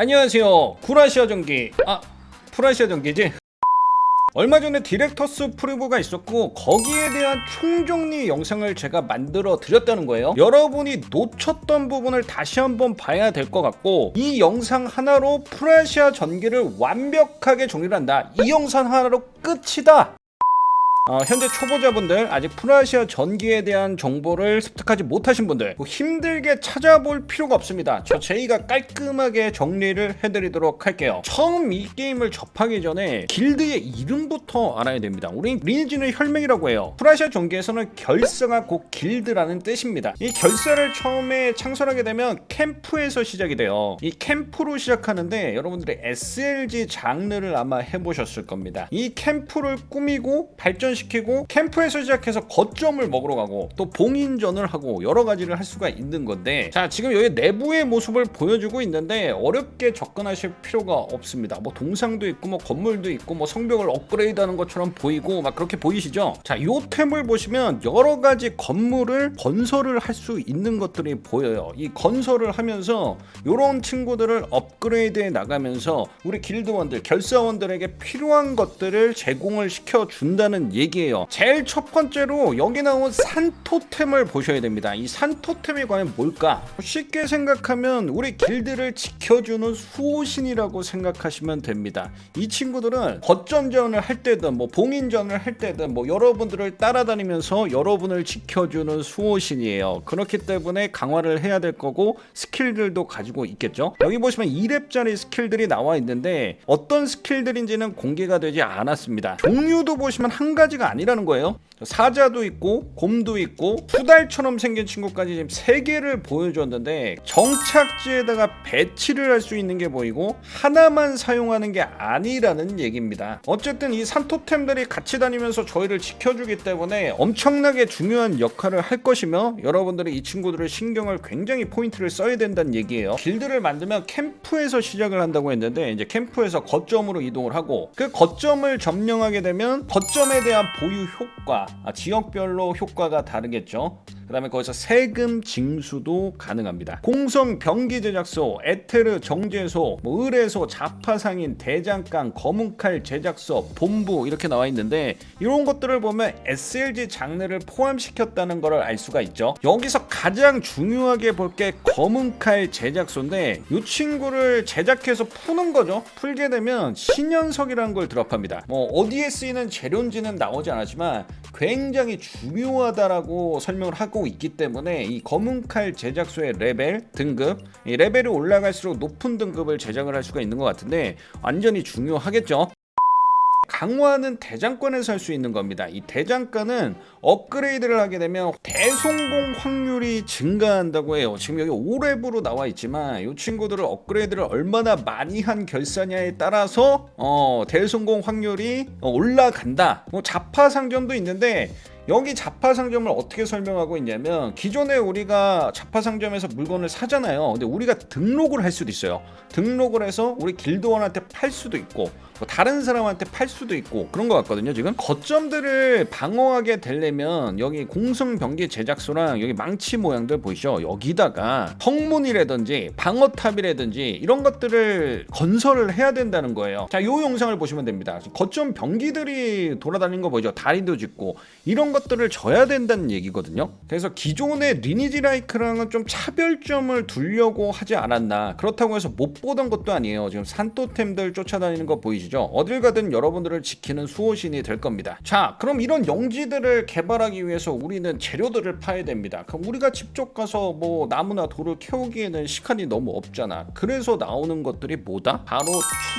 안녕하세요. 구라시아 전기. 아, 프라시아 전기지? 얼마 전에 디렉터스 프리뷰가 있었고 거기에 대한 총정리 영상을 제가 만들어 드렸다는 거예요. 여러분이 놓쳤던 부분을 다시 한번 봐야 될 것 같고 이 영상 하나로 프라시아 전기를 완벽하게 정리를 한다. 이 영상 하나로 끝이다. 어, 현재 초보자분들 아직 프라시아 전기에 대한 정보를 습득하지 못하신 분들 뭐 힘들게 찾아볼 필요가 없습니다. 저 제이가 깔끔하게 정리를 해드리도록 할게요. 처음 이 게임을 접하기 전에 길드의 이름부터 알아야 됩니다. 우린 리니지는 혈맹이라고 해요. 프라시아 전기에서는 곧 길드라는 뜻입니다. 이 결사를 처음에 창설하게 되면 캠프에서 시작이 돼요. 이 캠프로 시작하는데 여러분들이 SLG 장르를 아마 해보셨을 겁니다. 이 캠프를 꾸미고 발전 시키고 캠프에서 시작해서 거점을 먹으러 가고 또 봉인전을 하고 여러 가지를 할 수가 있는 건데 자 지금 여기 내부의 모습을 보여주고 있는데 어렵게 접근하실 필요가 없습니다. 뭐 동상도 있고 뭐 건물도 있고 뭐 성벽을 업그레이드하는 것처럼 보이고 막 그렇게 보이시죠? 자이 템을 보시면 여러 가지 건물을 건설을 할 수 있는 것들이 보여요. 이 건설을 하면서 이런 친구들을 업그레이드해 나가면서 우리 길드원들 결사원들에게 필요한 것들을 제공을 시켜 준다는 얘기 예요. 제일 첫 번째로 여기 나온 산토템을 보셔야 됩니다. 이 산토템이 과연 뭘까? 쉽게 생각하면 우리 길드를 지켜주는 수호신이라고 생각하시면 됩니다. 이 친구들은 거점전을 할 때든 뭐 봉인전을 할 때든 뭐 여러분들을 따라다니면서 여러분을 지켜주는 수호신이에요. 그렇기 때문에 강화를 해야 될 거고 스킬들도 가지고 있겠죠. 여기 보시면 2렙짜리 스킬들이 나와 있는데 어떤 스킬들인지는 공개가 되지 않았습니다. 종류도 보시면 한 가지 가 아니라는 거예요. 사자도 있고 곰도 있고 수달처럼 생긴 친구까지 지금 세 개를 보여줬는데 정착지에다가 배치를 할 수 있는 게 보이고 하나만 사용하는 게 아니라는 얘기입니다. 어쨌든 이 산토템들이 같이 다니면서 저희를 지켜주기 때문에 엄청나게 중요한 역할을 할 것이며 여러분들이 이 친구들을 신경을 굉장히 포인트를 써야 된다는 얘기예요. 길드를 만들면 캠프에서 시작을 한다고 했는데 이제 캠프에서 거점으로 이동을 하고 그 거점을 점령하게 되면 거점에 대한 보유 효과 아, 지역별로 효과가 다르겠죠. 그 다음에 거기서 세금 징수도 가능합니다. 공성 병기 제작소, 에테르 정제소, 뭐 의뢰소, 자파상인, 대장간, 검은칼 제작소, 본부 이렇게 나와 있는데 이런 것들을 보면 SLG 장르를 포함시켰다는 것을 알 수가 있죠. 여기서 가장 중요하게 볼 게 검은칼 제작소인데 이 친구를 제작해서 푸는 거죠. 풀게 되면 신현석이라는 걸 드랍합니다. 뭐 어디에 쓰이는 재료인지는 나오지 않았지만 굉장히 중요하다라고 설명을 하고 있기 때문에 이 검은칼 제작소의 레벨 등급 이 레벨이 올라갈수록 높은 등급을 제작을 할 수가 있는 것 같은데 완전히 중요하겠죠. 강화는 대장간에서 할 수 있는 겁니다. 이 대장간은 업그레이드를 하게 되면 대성공 확률이 증가한다고 해요. 지금 여기 5렙으로 나와 있지만 이 친구들을 업그레이드를 얼마나 많이 한 결사냐에 따라서 어, 대성공 확률이 어, 올라간다. 뭐 자파 상점도 있는데 여기 자파 상점을 어떻게 설명하고 있냐면 기존에 우리가 자파 상점에서 물건을 사잖아요. 근데 우리가 등록을 할 수도 있어요. 등록을 해서 우리 길드원한테 팔 수도 있고 뭐 다른 사람한테 팔 수도 있고 그런 것 같거든요. 지금 거점들을 방어하게 되려면 여기 공성 병기 제작소랑 여기 망치 모양들 보이시죠? 여기다가 성문이라든지 방어탑이라든지 이런 것들을 건설을 해야 된다는 거예요. 자, 요 영상을 보시면 됩니다. 거점 병기들이 돌아다니는 거 보이죠? 다리도 짓고 이런 것들을 져야 된다는 얘기거든요. 그래서 기존의 리니지 라이크랑은 좀 차별점을 두려고 하지 않았나. 그렇다고 해서 못 보던 것도 아니에요. 지금 산토템들 쫓아다니는 거 보이시죠? 어딜 가든 여러분들을 지키는 수호신이 될 겁니다. 자, 그럼 이런 영지들을 개발하기 위해서 우리는 재료들을 파야 됩니다. 그럼 우리가 직접 가서 뭐 나무나 돌을 캐우기에는 시간이 너무 없잖아. 그래서 나오는 것들이 뭐다? 바로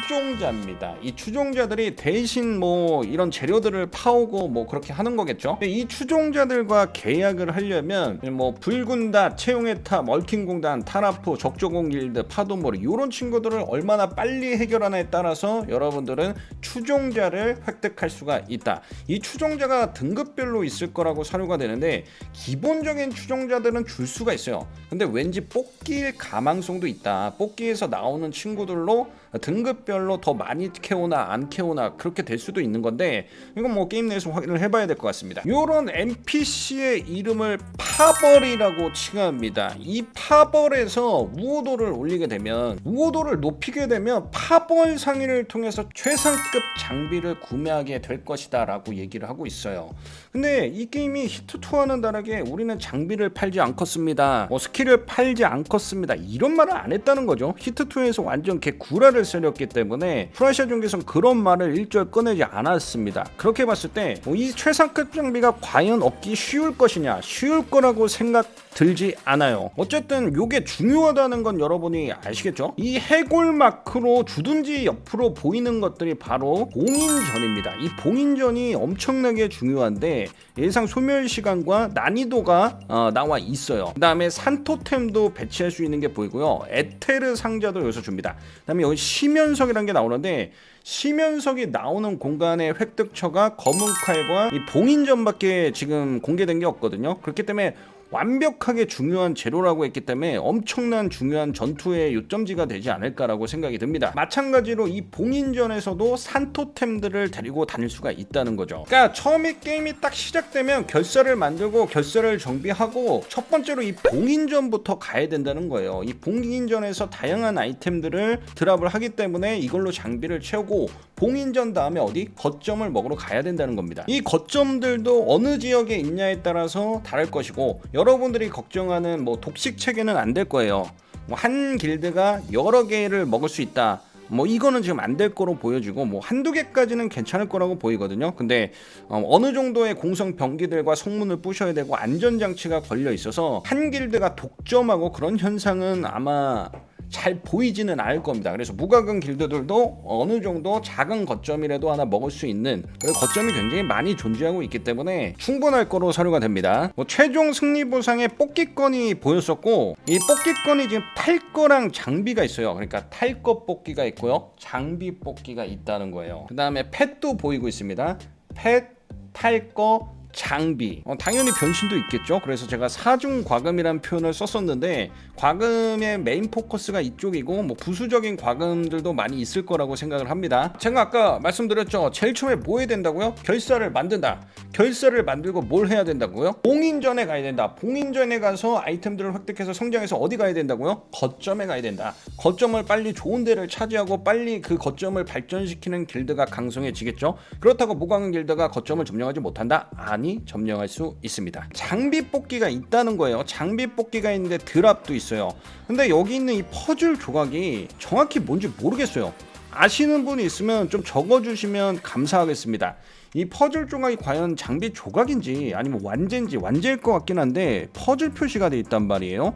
추종자입니다. 이 추종자들이 대신 뭐 이런 재료들을 파오고 뭐 그렇게 하는 거겠죠. 이 추종자들과 계약을 하려면 뭐 붉은다, 채용의 탑, 멀킹공단, 타라프, 적조공 길드, 파도머리 이런 친구들을 얼마나 빨리 해결하냐에 따라서 여러분 여러분들은 추종자를 획득할 수가 있다. 이 추종자가 등급별로 있을 거라고 사료가 되는데 기본적인 추종자들은 줄 수가 있어요. 근데 왠지 뽑기일 가망성도 있다. 뽑기에서 나오는 친구들로 등급별로 더 많이 캐오나 안 캐오나 그렇게 될 수도 있는 건데 이건 뭐 게임 내에서 확인을 해봐야 될 것 같습니다. 이런 NPC의 이름을 파벌이라고 칭합니다. 이 파벌에서 우호도를 올리게 되면 우호도를 높이게 되면 파벌 상위를 통해서 최상급 장비를 구매하게 될 것이다라고 얘기를 하고 있어요. 근데 이 게임이 히트2와는 다르게 우리는 장비를 팔지 않겠습니다. 뭐 스킬을 팔지 않겠습니다. 이런 말을 안 했다는 거죠. 히트2에서 완전 개 구라를 쓰렸기 때문에 프라시아 중계선 그런 말을 일절 꺼내지 않았습니다. 그렇게 봤을 때 이 최상급 장비가 과연 얻기 쉬울 것이냐 쉬울 거라고 생각 들지 않아요. 어쨌든 요게 중요하다는 건 여러분이 아시겠죠? 이 해골 마크로 주둔지 옆으로 보이 는 것들이 바로 봉인전입니다. 이 봉인전이 엄청나게 중요한데 예상 소멸 시간과 난이도가 어, 나와 있어요. 그 다음에 산토템도 배치할 수 있는 게 보이고요. 에테르 상자도 여기서 줍니다. 그 다음에 여기 시면석이라는 게 나오는데 시면석이 나오는 공간의 획득처가 검은 칼과 이 봉인전밖에 지금 공개된 게 없거든요. 그렇기 때문에 완벽하게 중요한 재료라고 했기 때문에 엄청난 중요한 전투의 요점지가 되지 않을까라고 생각이 듭니다. 마찬가지로 이 봉인전에서도 산토템들을 데리고 다닐 수가 있다는 거죠. 그러니까 처음에 게임이 딱 시작되면 결사를 만들고 결사를 정비하고 첫 번째로 이 봉인전부터 가야 된다는 거예요. 이 봉인전에서 다양한 아이템들을 드랍을 하기 때문에 이걸로 장비를 채우고 봉인전 다음에 어디 거점을 먹으러 가야 된다는 겁니다. 이 거점들도 어느 지역에 있냐에 따라서 다를 것이고 여러분들이 걱정하는 뭐 독식 체계는 안 될 거예요. 뭐 한 길드가 여러 개를 먹을 수 있다. 뭐 이거는 지금 안 될 거로 보여지고 뭐 한두 개까지는 괜찮을 거라고 보이거든요. 근데 어, 느 정도의 공성 병기들과 성문을 부셔야 되고 안전 장치가 걸려 있어서 한 길드가 독점하고 그런 현상은 아마 잘 보이지는 않을 겁니다. 그래서 무과금 길드들도 어느 정도 작은 거점이라도 하나 먹을 수 있는 거점이 굉장히 많이 존재하고 있기 때문에 충분할 거로 사료가 됩니다. 뭐 최종 승리 보상에 뽑기권이 보였었고 이 뽑기권이 지금 탈 거랑 장비가 있어요. 그러니까 탈 거 뽑기가 있고요. 장비 뽑기가 있다는 거예요. 그 다음에 펫도 보이고 있습니다. 펫, 탈 거, 장비. 어, 당연히 변신도 있겠죠. 그래서 제가 사중 과금이라는 표현을 썼었는데 과금의 메인 포커스가 이쪽이고 뭐 부수적인 과금들도 많이 있을 거라고 생각을 합니다. 제가 아까 말씀드렸죠. 제일 처음에 뭐 해야 된다고요? 결사를 만든다. 결사를 만들고 뭘 해야 된다고요? 봉인전에 가야 된다. 봉인전에 가서 아이템들을 획득해서 성장해서 어디 가야 된다고요? 거점에 가야 된다. 거점을 빨리 좋은 데를 차지하고 빨리 그 거점을 발전시키는 길드가 강성해지겠죠? 그렇다고 무광 길드가 거점을 점령하지 못한다? 아니 점령할 수 있습니다. 장비 뽑기가 있다는 거예요. 장비 뽑기가 있는데 드랍도 있어요. 근데 여기 있는 이 퍼즐 조각이 정확히 뭔지 모르겠어요. 아시는 분이 있으면 좀 적어주시면 감사하겠습니다. 이 퍼즐 조각이 과연 장비 조각인지 아니면 완제인지 완제일 것 같긴 한데 퍼즐 표시가 돼 있단 말이에요.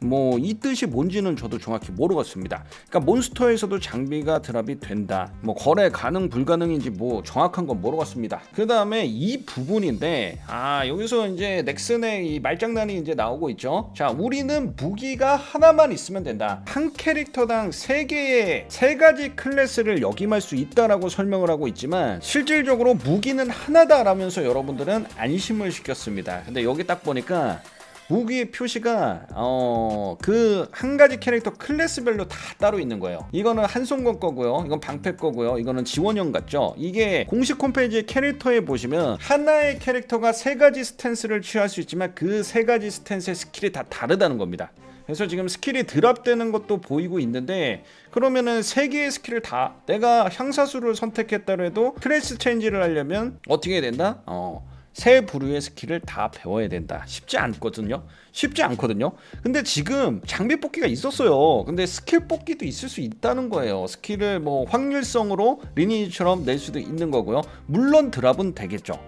뭐 이 뜻이 뭔지는 저도 정확히 모르겠습니다. 그러니까 몬스터에서도 장비가 드랍이 된다. 뭐 거래 가능 불가능인지 뭐 정확한 건 모르겠습니다. 그 다음에 이 부분인데 아 여기서 이제 넥슨의 이 말장난이 이제 나오고 있죠. 자 우리는 무기가 하나만 있으면 된다. 한 캐릭터당 세 개의 세 가지 클래스를 역임할 수 있다라고 설명을 하고 있지만 실질적으로 무 무기는 하나다라면서 여러분들은 안심을 시켰습니다. 근데 여기 딱 보니까 무기의 표시가 어 그 한 가지 캐릭터 클래스별로 다 따로 있는 거예요. 이거는 한송건 거고요. 이건 방패 거고요. 이거는 지원형 같죠. 이게 공식 홈페이지 캐릭터에 보시면 하나의 캐릭터가 세 가지 스탠스를 취할 수 있지만 그 세 가지 스탠스의 스킬이 다 다르다는 겁니다. 그래서 지금 스킬이 드랍되는 것도 보이고 있는데 그러면은 세 개의 스킬을 다 내가 향사수를 선택했다고 해도 클래스 체인지를 하려면 어떻게 해야 된다? 어. 세 부류의 스킬을 다 배워야 된다. 쉽지 않거든요. 쉽지 않거든요. 근데 지금 장비 뽑기가 있었어요. 근데 스킬 뽑기도 있을 수 있다는 거예요. 스킬을 뭐 확률성으로 리니지처럼 낼 수도 있는 거고요. 물론 드랍은 되겠죠.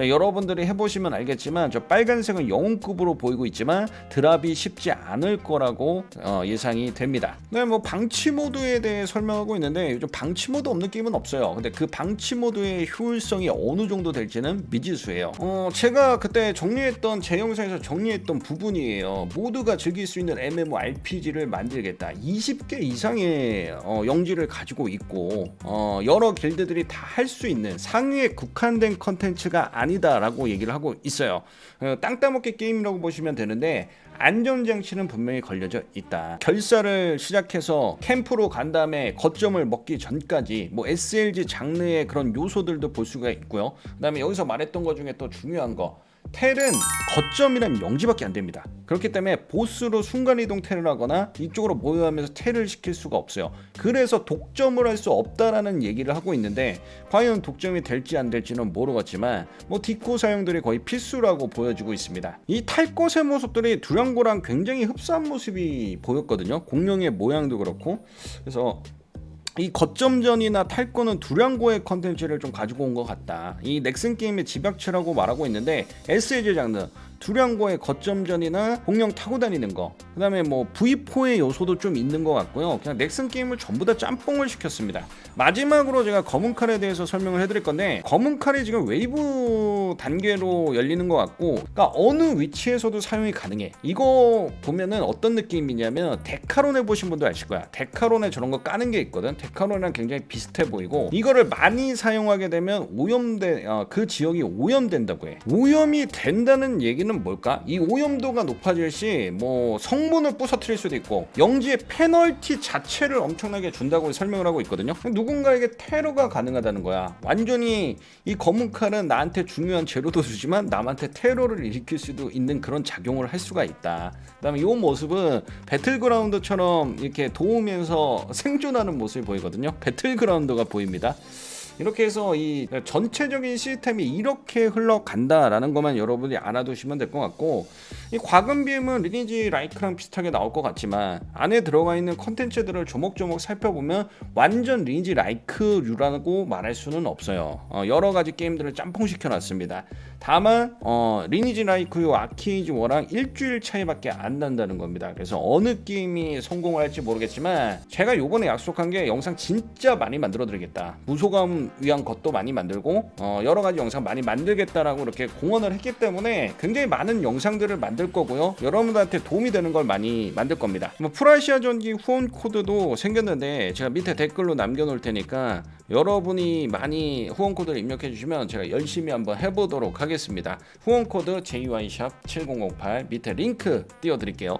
자, 여러분들이 해보시면 알겠지만 저 빨간색은 영웅급으로 보이고 있지만 드랍이 쉽지 않을 거라고 어, 예상이 됩니다. 네, 뭐 방치 모드에 대해 설명하고 있는데 요즘 방치 모드 없는 게임은 없어요. 근데 그 방치 모드의 효율성이 어느 정도 될지는 미지수예요. 어, 제가 그때 정리했던 제 영상에서 정리했던 부분이에요. 모두가 즐길 수 있는 MMORPG를 만들겠다. 20개 이상의 어, 영지를 가지고 있고 어, 여러 길드들이 다 할 수 있는 상위에 국한된 컨텐츠가 아 니다라고 얘기를 하고 있어요. 어, 땅 따먹기 게임이라고 보시면 되는데 안전장치는 분명히 걸려져 있다. 결사를 시작해서 캠프로 간 다음에 거점을 먹기 전까지 뭐 SLG 장르의 그런 요소들도 볼 수가 있고요. 그 다음에 여기서 말했던 것 중에 또 중요한 거 텔은 거점이란 영지밖에 안 됩니다. 그렇기 때문에 보스로 순간이동 텔을 하거나 이쪽으로 모여하면서 텔을 시킬 수가 없어요. 그래서 독점을 할 수 없다라는 얘기를 하고 있는데 과연 독점이 될지 안 될지는 모르겠지만 뭐 디코 사용들이 거의 필수라고 보여지고 있습니다. 이 탈 것의 모습들이 두량고랑 굉장히 흡사한 모습이 보였거든요. 공룡의 모양도 그렇고 그래서 이 거점전이나 탈거는 두량고의 컨텐츠를 좀 가지고 온 것 같다. 이 넥슨 게임의 집약체라고 말하고 있는데 SLG 장르 두량고의 거점전이나 공룡 타고 다니는 거 그다음에 뭐 V4의 요소도 좀 있는 것 같고요. 그냥 넥슨 게임을 전부 다 짬뽕을 시켰습니다. 마지막으로 제가 검은 칼에 대해서 설명을 해드릴 건데 검은 칼이 지금 웨이브 단계로 열리는 것 같고 그러니까 어느 위치에서도 사용이 가능해. 이거 보면은 어떤 느낌이냐면 데카론 해보신 분도 아실 거야. 데카론에 저런 거 까는 게 있거든. 데카론이랑 굉장히 비슷해 보이고 이거를 많이 사용하게 되면 오염돼 어, 그 지역이 오염된다고 해. 오염이 된다는 얘기는 뭘까? 이 오염도가 높아질 시 뭐 성분을 부서뜨릴 수도 있고 영지의 페널티 자체를 엄청나게 준다고 설명을 하고 있거든요. 누군가에게 테러가 가능하다는 거야. 완전히 이 검은 칼은 나한테 중요한 재료도 주지만 남한테 테러를 일으킬 수도 있는 그런 작용을 할 수가 있다. 그다음에 이 모습은 배틀그라운드처럼 이렇게 도우면서 생존하는 모습이 보이거든요. 배틀그라운드가 보입니다. 이렇게 해서 이 전체적인 시스템이 이렇게 흘러간다라는 것만 여러분이 알아두시면 될 것 같고 이 과금 비음은 리니지 라이크랑 비슷하게 나올 것 같지만 안에 들어가 있는 컨텐츠들을 조목조목 살펴보면 완전 리니지 라이크류라고 말할 수는 없어요. 어, 여러 가지 게임들을 짬뽕 시켜놨습니다. 다만 어, 리니지 라이크요 아케이지 워랑 일주일 차이밖에 안 난다는 겁니다. 그래서 어느 게임이 성공을 할지 모르겠지만 제가 요번에 약속한 게 영상 진짜 많이 만들어 드리겠다. 무소감 위한 것도 많이 만들고 어, 여러 가지 영상 많이 만들겠다라고 이렇게 공언을 했기 때문에 굉장히 많은 영상들을 만들 거고요. 여러분들한테 도움이 되는 걸 많이 만들 겁니다. 뭐 프라시아 전기 후원 코드도 생겼는데 제가 밑에 댓글로 남겨놓을 테니까 여러분이 많이 후원 코드를 입력해 주시면 제가 열심히 한번 해보도록 하겠습니다. 후원 코드 JY샵 7008 밑에 링크 띄워드릴게요.